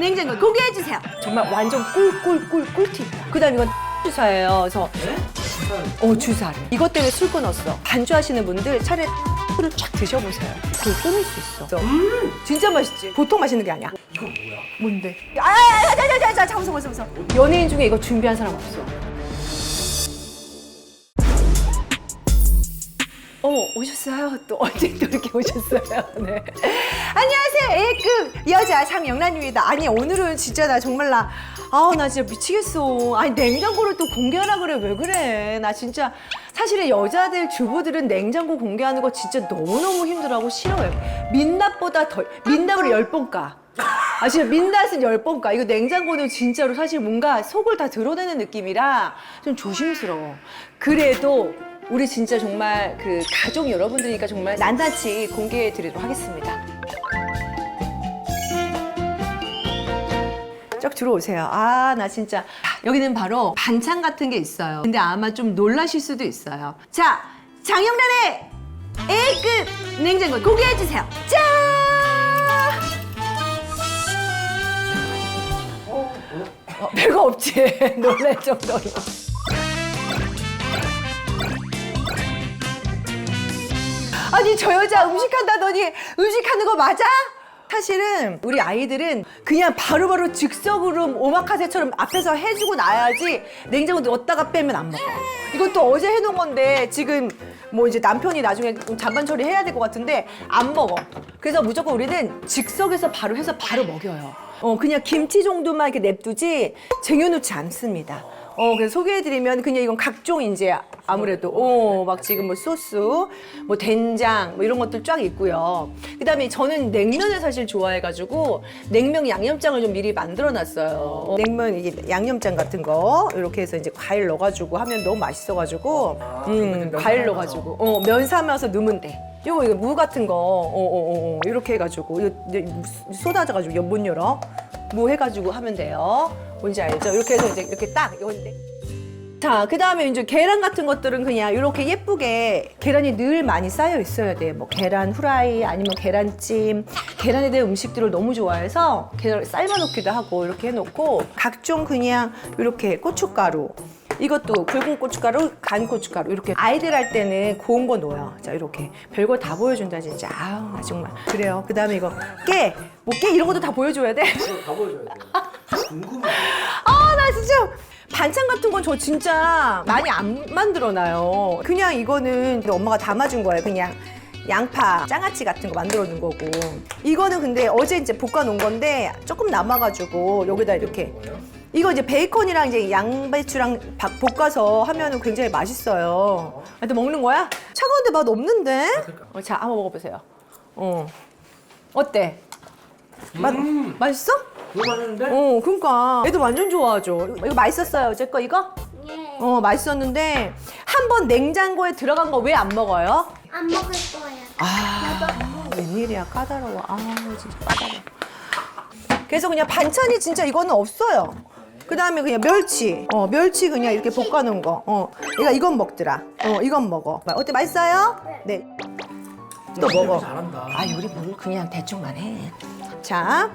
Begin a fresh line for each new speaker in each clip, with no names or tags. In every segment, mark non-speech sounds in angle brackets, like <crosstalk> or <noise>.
냉장고 공개해 주세요. 정말 완전 꿀꿀꿀 꿀팁. 그다음 이건 주사예요. 그래서 어 주사를. 이것 때문에 술 끊었어. 반주하시는 분들 차라리 술을 쫙 드셔보세요. 그걸 끊을 수 있어. 그래서 진짜 맛있지. 보통 맛있는 게 아니야.
이거 뭐야?
뭔데? 아자자 자 자 잠깐만 잠깐만 잠깐만. 연예인 중에 이거 준비한 사람 없어. 어머 오셨어요? 또 언제 또 이렇게 오셨어요? 네. <laughs> 안녕하세요 A급 여자 장영란입니다. 아니 오늘은 진짜 나 정말 나 아우 나 진짜 미치겠어. 아니 냉장고를 또 공개하라 그래 왜 그래? 나 진짜 사실은 여자들 주부들은 냉장고 공개하는 거 진짜 너무 너무 힘들어하고 싫어요. 민낯보다 더 민낯으로 열 번 까. 아 진짜 민낯은 열 번 까. 이거 냉장고는 진짜로 사실 뭔가 속을 다 드러내는 느낌이라 좀 조심스러워. 그래도 우리 진짜 정말 그 가족 여러분들이니까 정말 낱낱이 공개해 드리도록 하겠습니다. 쭉 들어오세요. 아, 나 진짜. 여기는 바로 반찬 같은 게 있어요. 근데 아마 좀 놀라실 수도 있어요. 자, 장영란의 A급 냉장고 공개해주세요. 짠! 어, 별거 없지. <laughs> 놀랄 정도로. 아니 저 여자 음식한다더니 음식하는 거 맞아? 사실은 우리 아이들은 그냥 바로바로 즉석으로 오마카세처럼 앞에서 해주고 나야지 냉장고 넣었다가 빼면 안 먹어. 이건 또 어제 해놓은 건데 지금 뭐 이제 남편이 나중에 좀 잔반 처리해야 될 것 같은데 안 먹어. 그래서 무조건 우리는 즉석에서 바로 해서 바로 먹여요. 어 그냥 김치 정도만 이렇게 냅두지 쟁여놓지 않습니다. 어, 그래서 소개해드리면 그냥 이건 각종 이제 아무래도 어, 막 지금 뭐 소스, 뭐 된장 뭐 이런 것들 쫙 있고요. 그다음에 저는 냉면을 사실 좋아해가지고 냉면 양념장을 좀 미리 만들어놨어요. 냉면 이게 양념장 같은 거 이렇게 해서 이제 과일 넣어가지고 하면 너무 맛있어가지고 음, 과일 넣어가지고 어, 면 삶아서 넣으면 돼. 요거 이거 무 같은 거, 어, 어, 어, 어, 이렇게 해가지고 이거 쏟아져가지고 이거 못 열어. 무 해가지고 하면 돼요. 뭔지 알죠? 이렇게 해서 이제 이렇게 딱 이건데. 자, 그 다음에 이제 계란 같은 것들은 그냥 이렇게 예쁘게 계란이 늘 많이 쌓여 있어야 돼. 뭐 계란 후라이 아니면 계란찜. 계란에 대한 음식들을 너무 좋아해서 계란 삶아놓기도 하고 이렇게 해놓고 각종 그냥 이렇게 고춧가루. 이것도 굵은 고춧가루, 간 고춧가루 이렇게 아이들 할 때는 고운 거 넣어요. 자 이렇게 별거 다 보여준다 진짜. 아우 나 정말 그래요. 그 다음에 이거 깨, 뭐 깨 이런 것도 다 보여줘야 돼.
이거 다 보여줘야 돼. 궁금해. <laughs>
아, 나 진짜 반찬 같은 건 저 진짜 많이 안 만들어놔요. 그냥 이거는 엄마가 담아준 거예요. 그냥 양파, 장아찌 같은 거 만들어 놓은 거고. 이거는 근데 어제 이제 볶아 놓은 건데 조금 남아가지고 여기다 이렇게. 이거 이제 베이컨이랑 이제 양배추랑 밥 볶아서 하면은 굉장히 맛있어요. 아, 또 먹는 거야? 차가운데 맛 없는데? 어, 자, 한번 먹어보세요. 어. 어때? 맛,
음.
맛있어?
너무 맛있는데?
어, 그러니까 애들 완전 좋아하죠. 이거 맛있었어요. 제거 이거?
예.
어, 맛있었는데 한 번 냉장고에 들어간 거 왜 안 먹어요?
안 먹을 거야.
아, 웬일이야 까다로워. 아, 진짜 까다로워. 그래서 그냥 반찬이 진짜 이거는 없어요. 그 다음에 그냥 멸치. 어, 멸치 그냥 이렇게 볶아 놓은 거. 어, 얘가 이건 먹더라. 어, 이건 먹어. 어때, 맛있어요? 네. 또 먹어.
잘한다.
아 요리 뭘 그냥 대충만 해. 자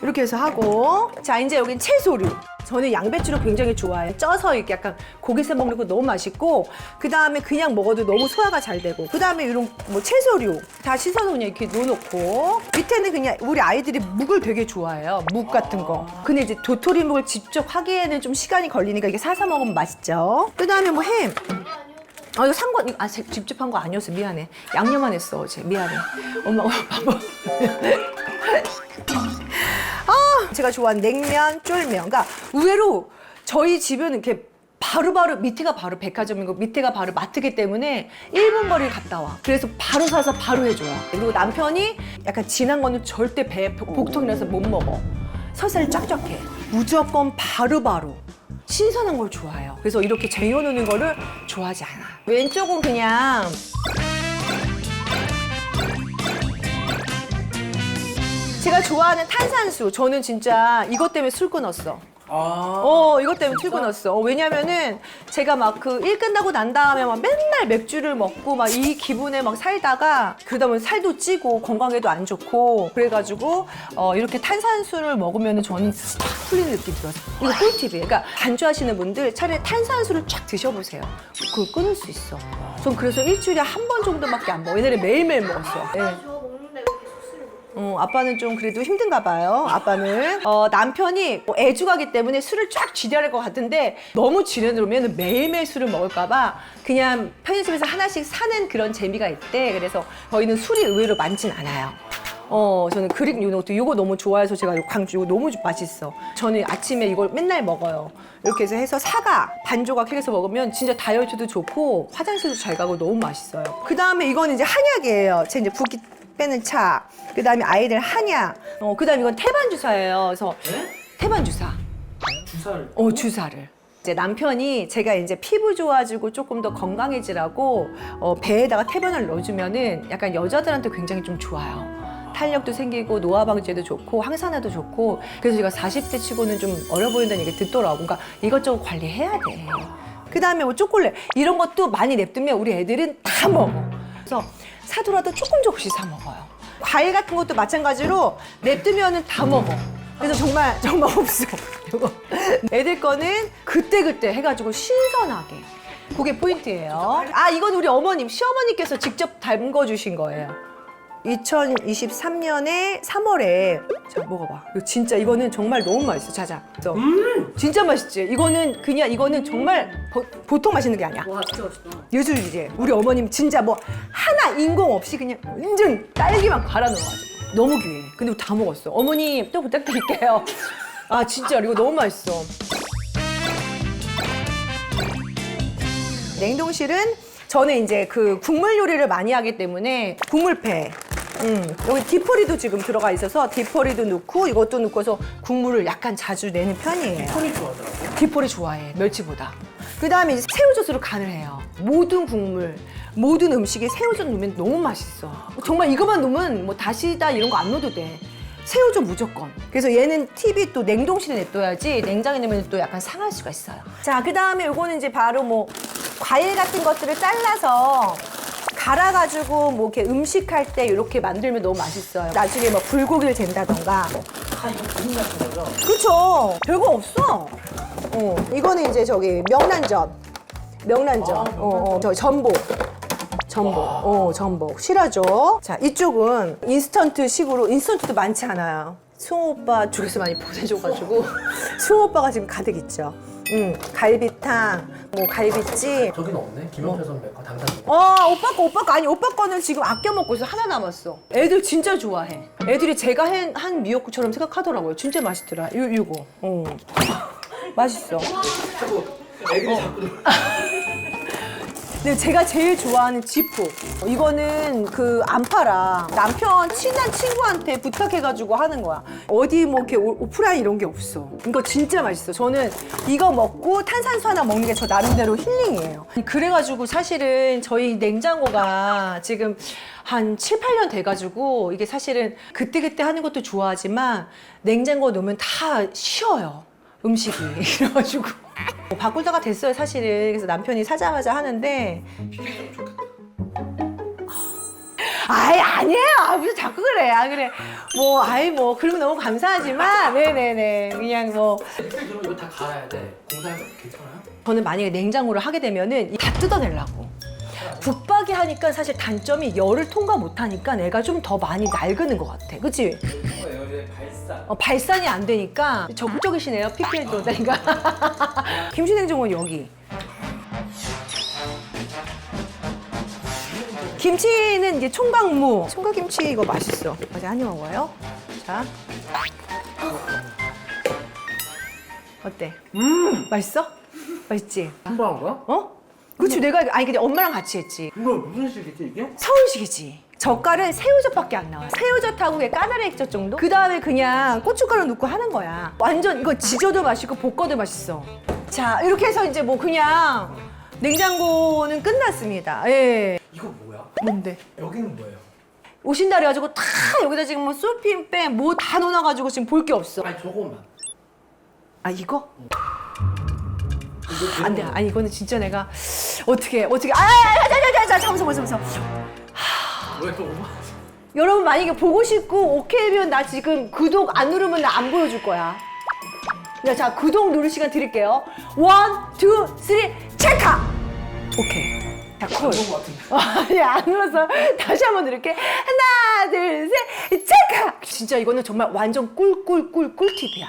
이렇게 해서 하고 자 이제 여긴 채소류. 저는 양배추를 굉장히 좋아해요. 쪄서 이렇게 약간 고기 새 먹는 거 너무 맛있고 그 다음에 그냥 먹어도 너무 소화가 잘 되고 그 다음에 이런 뭐 채소류 다 씻어서 그냥 이렇게 넣어놓고 밑에는 그냥 우리 아이들이 묵을 되게 좋아해요. 묵 같은 거. 근데 이제 도토리 묵을 직접 하기에는 좀 시간이 걸리니까 이게 사서 먹으면 맛있죠. 그 다음에 뭐 햄. 아 이거 산 거, 이거 아 제- 직접 한 거 아니었어 미안해 양념만 했어 어제 미안해 엄마가 바보 아 제가 좋아하는 냉면 쫄면 그러니까 의외로 저희 집은 이렇게 바로바로 밑에가 바로 백화점이고 밑에가 바로 마트기 때문에 1분 거리를 갔다 와. 그래서 바로 사서 바로 해줘요. 그리고 남편이 약간 진한 거는 절대 배 복통이라서 못 먹어. 설사를 쫙쫙해. 무조건 바로바로. 신선한 걸 좋아해요. 그래서 이렇게 쟁여놓는 거를 좋아하지 않아. 왼쪽은 그냥 제가 좋아하는 탄산수. 저는 진짜 이것 때문에 술 끊었어.
아.
어, 이것 때문에 넣었어. 어, 왜냐면은 제가 막 그 일 끝나고 난 다음에 막 맨날 맥주를 먹고 막 이 기분에 막 살다가 그러다 보면 살도 찌고 건강에도 안 좋고 그래가지고 어, 이렇게 탄산수를 먹으면 저는 확 풀리는 느낌이 들어서 이거 꿀팁이에요. 그러니까 반주하시는 분들 차라리 탄산수를 쫙 드셔보세요. 그걸 끊을 수 있어. 전 그래서 일주일에 한 번 정도밖에 안 먹어. 옛날에 매일매일 먹었어. 예.
어?
어, 아빠는 좀 그래도 힘든가 봐요. 아빠는 어, 남편이 뭐 애주가기 때문에 술을 쫙 쥐려할 것 같은데 너무 쥐려놓으면 매일매일 술을 먹을까 봐 그냥 편의점에서 하나씩 사는 그런 재미가 있대. 그래서 저희는 술이 의외로 많진 않아요. 어, 저는 그릭 요거트 이거 너무 좋아해서 제가 요 광주 이거 너무 맛있어. 저는 아침에 이걸 맨날 먹어요. 이렇게 해서 해서 사과 반 조각 해서 먹으면 진짜 다이어트도 좋고 화장실도 잘 가고 너무 맛있어요. 그 다음에 이거는 이제 한약이에요. 제 이제 붓기 빼는 차. 그 다음에 아이들 한약. 어, 그 다음에 이건 태반 주사예요. 그래서
네?
태반 주사.
주사를.
어, 주사를. 이제 남편이 제가 이제 피부 좋아지고 조금 더 건강해지라고 어, 배에다가 태반을 넣어주면은 약간 여자들한테 굉장히 좀 좋아요. 탄력도 생기고 노화 방지에도 좋고 항산화도 좋고 그래서 제가 40대 치고는 좀 어려 보인다는 얘기 듣더라고. 그러니까 이것저것 관리해야 돼. 그 다음에 뭐 초콜릿 이런 것도 많이 냅두면 우리 애들은 다 먹어. 그래서 사더라도 조금 조금씩 사 먹어요. 과일 같은 것도 마찬가지로 냅두면은 다 먹어. 그래서 정말 <laughs> 정말 없어. 이거 애들 거는 그때 그때 해가지고 신선하게. 그게 포인트예요. 아 이건 우리 어머님 시어머니께서 직접 담궈 주신 거예요. 2023년에 3월에 자 먹어봐. 이거 진짜 이거는 정말 너무 맛있어. 자자. 그래서 진짜 맛있지. 이거는 그냥 이거는 정말 보, 보통 맛있는 게 아니야.
와 진짜 맛있다.
예술이지. 우리 어머님 진짜 뭐 하나 인공 없이 그냥 완전 딸기만 갈아 넣어가지고 너무 귀해. 근데 다 먹었어. 어머니 또 부탁드릴게요. 아 진짜 이거 너무 맛있어. 냉동실은 저는 이제 그 국물 요리를 많이 하기 때문에 국물패. 음, 여기 디포리도 지금 들어가 있어서 디포리도 넣고 이것도 넣고서 국물을 약간 자주 내는 편이에요.
톤이 좋아하더라고.
디포리 좋아해 멸치보다. 그 다음에 이제 새우젓으로 간을 해요. 모든 국물 모든 음식에 새우젓 넣으면 너무 맛있어. 정말 이거만 넣으면 뭐 다시다 이런 거 안 넣어도 돼. 새우젓 무조건. 그래서 얘는 팁이 또 냉동실에 냅둬야지 냉장에 넣으면 또 약간 상할 수가 있어요. 자 그 다음에 요거는 이제 바로 뭐 과일 같은 것들을 잘라서 갈아가지고 뭐 이렇게 음식할 때 이렇게 만들면 너무 맛있어요 나중에 뭐 불고기를 잰다던가
다 이거 그림 같은 거죠?
그쵸. 별거 없어. 어, 이거는 이제 저기 명란젓. 명란젓.
아,
어, 어, 저 전복. 전복. 어, 전복. 실하죠. 자, 이쪽은 인스턴트 식으로, 인스턴트도 많지 않아요. 수호 오빠 쪽에서 많이 보내줘가지고, <laughs> 수호 오빠가 지금 가득 있죠. 음, 갈비탕, 뭐 갈비찜.
저기는 없네. 김영철 선배 거 당당.
어, 오빠 거, 오빠 거. 아니, 오빠 거는 지금 아껴 먹고 있어. 하나 남았어. 애들 진짜 좋아해. 애들이 제가 한, 한 미역국처럼 생각하더라고요. 진짜 맛있더라. 요, 요거. <laughs> 어. 맛있어.
애들이 자꾸. <laughs>
근데 제가 제일 좋아하는 지포. 이거는 그 안 팔아. 남편 친한 친구한테 부탁해가지고 하는 거야. 어디 뭐 이렇게 오- 오프라인 이런 게 없어. 이거 진짜 맛있어. 저는 이거 먹고 탄산수 하나 먹는 게 저 나름대로 힐링이에요. 그래가지고 사실은 저희 냉장고가 지금 한 7, 8년 돼가지고 이게 사실은 그때그때 하는 것도 좋아하지만 냉장고에 넣으면 다 쉬어요. 음식이. <laughs> 이래가지고. 뭐 바꿀 때가 됐어요, 사실은. 그래서 남편이 사자마자 하는데. 아이, 아니에요. 아, 무슨 자꾸 그래. 아, 그래. 뭐, 아이, 뭐, 그러면 너무 감사하지만, 네네네. 그냥 뭐.
그럼 이거 다 갈아야 돼. 공사해서 괜찮아요?
저는 만약에 냉장고를 하게 되면은 다 뜯어내려고. 붙박이 하니까 사실 단점이 열을 통과 못하니까 내가 좀 더 많이 낡는 것 같아. 그치?
발사.
어, 발산이 안 되니까 적극적이시네요. PPL <laughs> 들어오다니까. 김치냉장고는 여기. 김치는 이제 총각무. 총각김치 이거 맛있어. 어제 한입 먹어요. 자. 어때? 음! 맛있어? 맛있지?
한번 한 거야?
어? 그치, 내가, 아니, 근데 엄마랑 같이 했지.
이거 무슨 식이지 이게?
서울식이지. 젓갈은 새우젓밖에 안 나와. 새우젓하고 까나리 액젓 정도? 그 다음에 그냥 고춧가루 넣고 하는 거야. 완전 이거 지져도 맛있고 볶아도 맛있어. 자, 이렇게 해서 이제 뭐 그냥 냉장고는 끝났습니다. 예.
이거 뭐야?
뭔데?
여기는 뭐예요?
오신다 그래가지고 다 여기다 지금 뭐 쏠핀 빼뭐다 넣어놔가지고 지금 볼 게 없어.
아니 저거만.
아 이거? 안 돼. 아니 이거는 진짜 내가 어떻게 어떻게 아자자자자 잠깐만 잠깐만 잠깐만.
왜또?
여러분 만약에 보고 싶고 오케이면 나 지금 구독 안 누르면 나 안 보여줄 거야. 네, 자 구독 누를 시간 드릴게요. 원, 투, 쓰리, 체크. 오케이. 자 콜.
그런 거 같은데.
아니 안 눌러서 다시 한번 누를게. 하나, 둘, 셋, 체크. 진짜 이거는 정말 완전 꿀꿀꿀 꿀팁이야.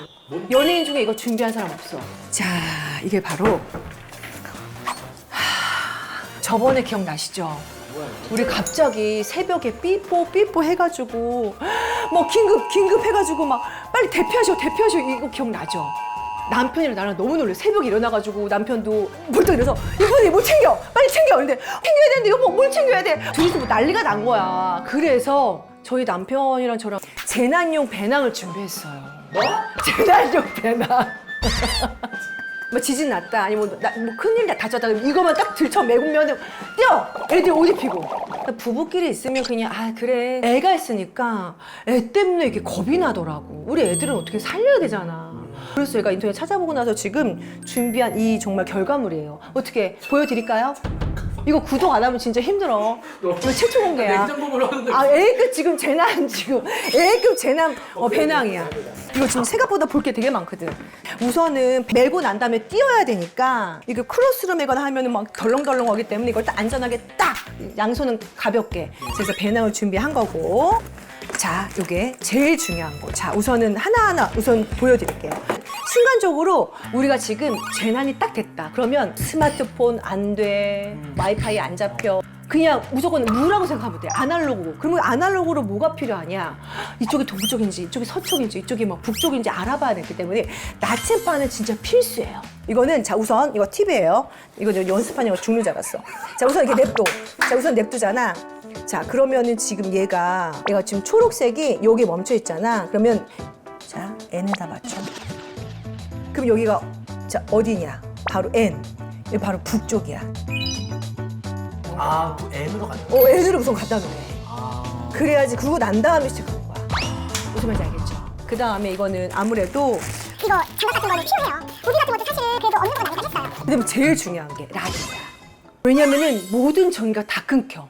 연예인 중에 이거 준비한 사람 없어. 자 이게 바로 하, 저번에 기억나시죠? 우리 갑자기 새벽에 삐뽀 삐뽀 해가지고 뭐 긴급 긴급 해가지고 막 빨리 대피하셔 대피하셔 이거 기억나죠? 남편이랑 나랑 너무 놀래 새벽에 일어나가지고 남편도 벌떡 일어서 이번에 뭐 챙겨! 빨리 챙겨! 근데 챙겨야 되는데 여보 뭘 챙겨야 돼. 둘이서 뭐 난리가 난 거야. 그래서 저희 남편이랑 저랑 재난용 배낭을 준비했어요.
뭐?
재난용 배낭 <laughs> 뭐 지진 났다 아니면 뭐, 나- 뭐 큰일 다 다쳤다 이거만 딱 들쳐 매우면 뛰어! 애들 옷 입히고. 부부끼리 있으면 그냥 아 그래. 애가 있으니까 애 때문에 이게 겁이 나더라고. 우리 애들은 어떻게 살려야 되잖아. 그래서 제가 인터넷 찾아보고 나서 지금 준비한 이 정말 결과물이에요. 어떻게 보여드릴까요? 이거 구독 안 하면 진짜 힘들어 이거 최초 공개야
냉장고를 하는데.
아, A급 지금 재난 지금 A급 재난 어, 배낭이야. 이거 지금 생각보다 볼 게 되게 많거든. 우선은 메고 난 다음에 띄어야 되니까 이거 크로스로 메거나 하면은 막 덜렁덜렁 하기 때문에 이걸 딱 안전하게 딱 양손은 가볍게 그래서 배낭을 준비한 거고. 자, 요게 제일 중요한 거. 자, 우선은 하나하나 우선 보여드릴게요. 순간적으로 우리가 지금 재난이 딱 됐다. 그러면 스마트폰 안 돼, 와이파이 안 잡혀. 그냥 무조건 무라고 생각하면 돼. 아날로그고. 그러면 아날로그로 뭐가 필요하냐? 이쪽이 동쪽인지, 이쪽이 서쪽인지, 이쪽이 뭐 북쪽인지 알아봐야 되기 때문에 나침반은 진짜 필수예요. 이거는 자 우선 이거 팁이에요. 이거 저 연습하냐고 죽는 줄 알았어. 자 우선 이렇게 냅둬. 자 우선 냅두잖아. 자 그러면은 지금 얘가 얘가 지금 초록색이 여기 멈춰 있잖아. 그러면 자 n에다 맞춰. 그럼 여기가 자 어디냐? 바로 N. 여기 바로 북쪽이야.
아, 또 N으로 갔다.
어, N으로 우선 갖다 놓래.
아.
그래야지 그러고 난 다음에 시작하는 거야. 무슨 말인지 알겠죠? 그 다음에 이거는 아무래도
이거 장갑 같은 거는 필요해요. 우비 같은 것도 사실 그래도 없는 건 아니긴 했어요.
그다음에 제일 중요한 게 라디오야. 왜냐면은 모든 전기가 다 끊겨.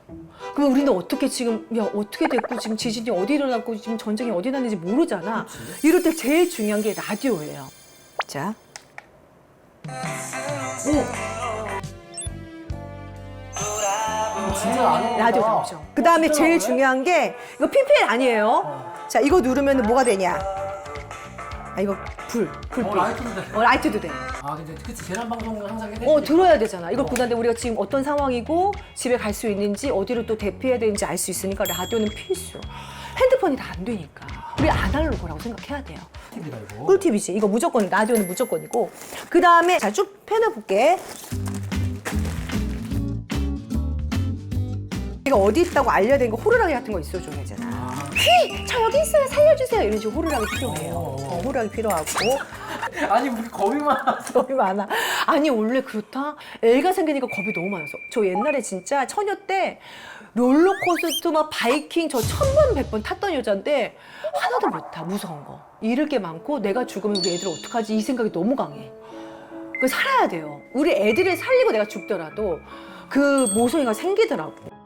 그럼 우리는 어떻게 지금 야 어떻게 됐고 지금 지진이 어디 일어났고 지금 전쟁이 어디 났는지 모르잖아. 이럴 때 제일 중요한 게 라디오예요. 자.
진짜 안
라디오 당첨. 그 다음에 제일 중요한 게 이거 PPL 아니에요. 자 이거 누르면 뭐가 되냐? 아 이거 불 불빛.
어, 라이트도 돼.
어, 라이트도 돼.
아, 근데 그치 재난 방송은 항상 해야
어 들어야 되잖아. 이걸 보는데 우리가 지금 어떤 상황이고 집에 갈 수 있는지 어디로 또 대피해야 되는지 알 수 있으니까 라디오는 필수. 핸드폰이 다 안 되니까 우리 아날로그라고 생각해야 돼요.
팁이다 이거.
꿀팁이지. 이거 무조건 라디오는 무조건이고. 그 다음에 자 쭉 펴내볼게. 이거 어디 있다고 알려야 되는 거 호루라기 같은 거 있어줘야 되잖아.
아.
휘! 저 여기 있어요. 살려주세요. 이런 식으로 호루라기 필요해요.
어.
어, 호루라기 필요하고. <laughs>
아니 우리 겁이 많아서.
겁이 많아. 아니 원래 그렇다. 애가 생기니까 겁이 너무 많아서. 저 옛날에 진짜 처녀 때 롤러코스터 막 바이킹 저 천번 백 번 탔던 여잔데 하나도 못 타. 무서운 거. 잃을 게 많고 내가 죽으면 우리 애들 어떡하지 이 생각이 너무 강해. 그 살아야 돼요. 우리 애들을 살리고 내가 죽더라도 그 모성애가 생기더라고.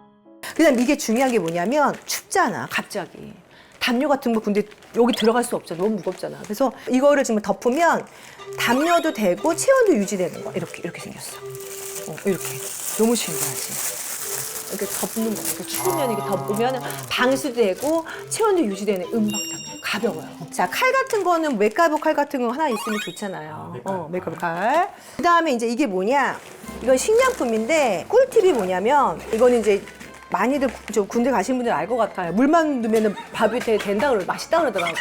그다음 이게 중요한 게 뭐냐면 춥잖아 갑자기. 담요 같은 거 근데 여기 들어갈 수 없잖아. 너무 무겁잖아. 그래서 이거를 지금 덮으면 담요도 되고 체온도 유지되는 거야. 이렇게 이렇게 생겼어. 어, 이렇게. 너무 신기하지 이렇게 덮는 거 이렇게 추우면 이렇게 덮으면 방수도 되고 체온도 유지되는 음박 담요. 가벼워요. 자 칼 같은 거는 맥가브 칼 같은 거 하나 있으면 좋잖아요.
맥가브
어, 맥가브 칼. 그다음에 이제 이게 뭐냐? 이건 식량품인데 꿀팁이 뭐냐면 이거는 이제 많이들 구- 저 군대 가신 분들 알 것 같아요. 물만 넣으면 밥이 되게 된다 그러 맛있다 그러더라고.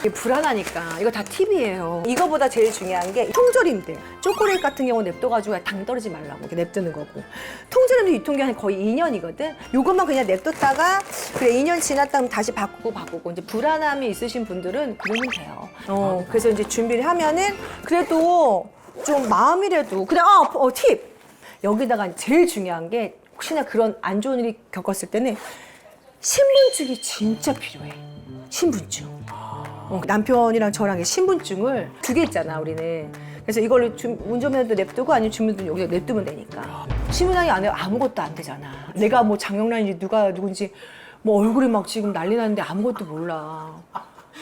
이게 불안하니까 이거 다 팁이에요. 이거보다 제일 중요한 게 통조림들. 초콜릿 같은 경우 냅둬가지고 당 떨어지 말라고 이렇게 냅두는 거고. 통조림도 유통기한이 거의 2년이거든. 요것만 그냥 냅뒀다가 그래 2년 지났다 면 다시 바꾸고 바꾸고 이제 불안함이 있으신 분들은 그러면 돼요. 어 그래서 이제 준비를 하면은 그래도 좀 마음이라도 그냥 어, 어 팁. 여기다가 제일 중요한 게 혹시나 그런 안 좋은 일이 겪었을 때는 신분증이 진짜 필요해. 신분증. 어, 남편이랑 저랑 신분증을 두 개 있잖아 우리는. 그래서 이걸로 주, 운전면허도 냅두고 아니면 주민도 여기다 냅두면 되니까. 신분상이 안에 아무것도 안 되잖아. 내가 뭐 장영란인지 누가 누군지 뭐 얼굴이 막 지금 난리 났는데 아무것도 몰라.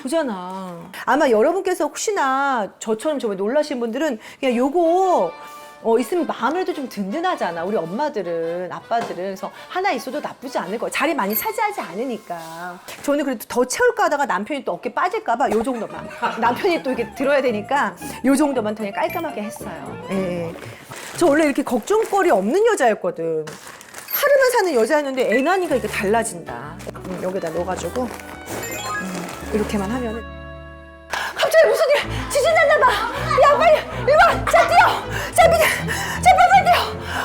그잖아. 아마 여러분께서 혹시나 저처럼 저번에 놀라신 분들은 그냥 요거 어, 있으면 마음에도 좀 든든하잖아. 우리 엄마들은, 아빠들은. 그래서 하나 있어도 나쁘지 않을 거야. 자리 많이 차지하지 않으니까. 저는 그래도 더 채울까 하다가 남편이 또 어깨 빠질까봐 요 정도만. 남편이 또 이렇게 들어야 되니까 요 정도만 그냥 깔끔하게 했어요. 예. 저 원래 이렇게 걱정거리 없는 여자였거든. 하루만 사는 여자였는데 애 나니까 이게 달라진다. 음, 여기다 넣어가지고. 음, 이렇게만 하면은. 갑자기 무슨 일 지진 났나 봐. 야 빨리 일로 와. 자 뛰어. 자 밑에. 자 빨리 뛰어.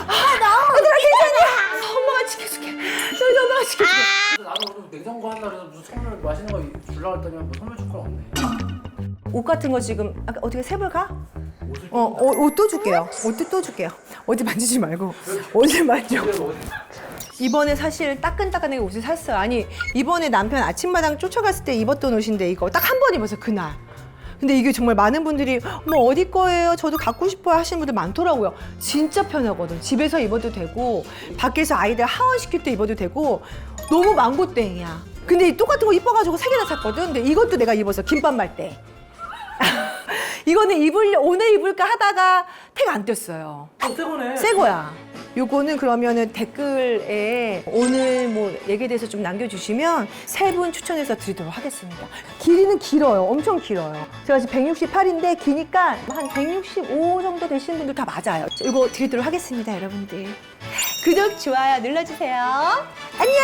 아 나. 얘들아 괜찮냐? 엄마가 지켜줄게. 너희 엄마가 지켜줄게.
나도 오늘 냉장고 한다 그래서 무슨 선물 맛있는 거 주려고 했더니 뭐 선물 줄 건 없네.
옷 같은 거 지금 아까 어떻게 세벌 가?
옷을
어, 어 줄게요. 옷도 또 줄게요. 어디 만지지 말고 옷을 만져.
그래서 어디
이번에 사실 따끈따끈하게 옷을 샀어요. 아니 이번에 남편 아침마당 쫓아갔을 때 입었던 옷인데 이거 딱 한 번 입어서 그날. 근데 이게 정말 많은 분들이 뭐 어디 거예요? 저도 갖고 싶어요 하시는 분들 많더라고요. 진짜 편하거든. 집에서 입어도 되고 밖에서 아이들 하원 시킬 때 입어도 되고 너무 망고땡이야. 근데 이 똑같은 거 이뻐가지고 세 개나 샀거든. 근데 이것도 내가 입어서 김밥 말 때. <laughs> 이거는 입을 오늘 입을까 하다가 택안 떴어요.
새 거네.
새 거야. 요거는 그러면은 댓글에 오늘 뭐 얘기에 대해서 좀 남겨주시면 세 분 추천해서 드리도록 하겠습니다. 길이는 길어요. 엄청 길어요. 제가 지금 168인데 기니까 한 165 정도 되시는 분들 다 맞아요. 이거 드리도록 하겠습니다, 여러분들. 구독, 좋아요 눌러주세요. 안녕!